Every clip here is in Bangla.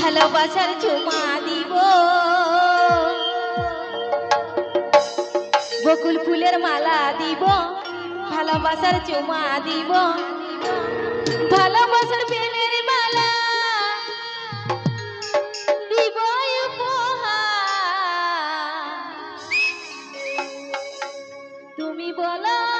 ভালোবাসার চুমা দিব। বকুল ফুলের মালা দিব, ভালোবাসার চুমা দিব। ভালোবাসার বেলের মালা দিব তুমি বলো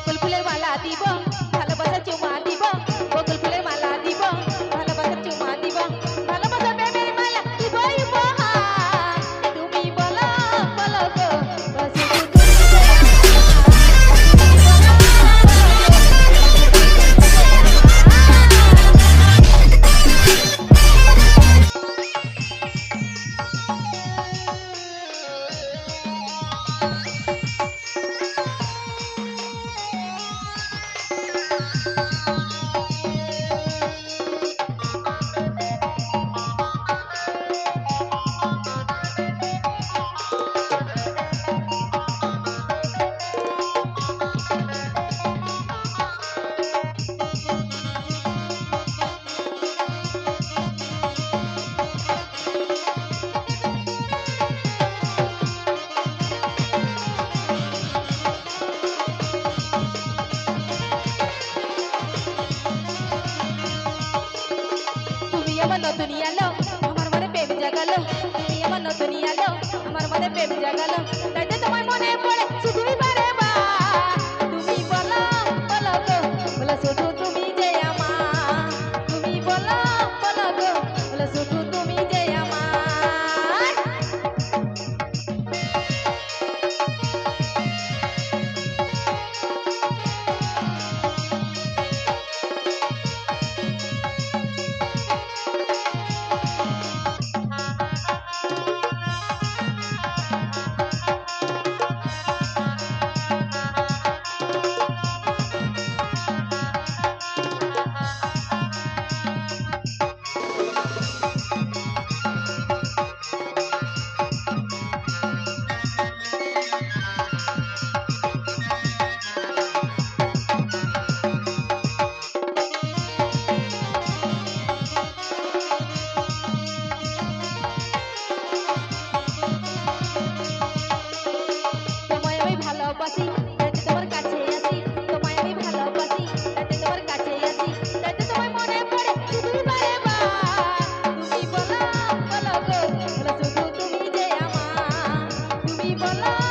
সকল ফুলের মালা দিব Love.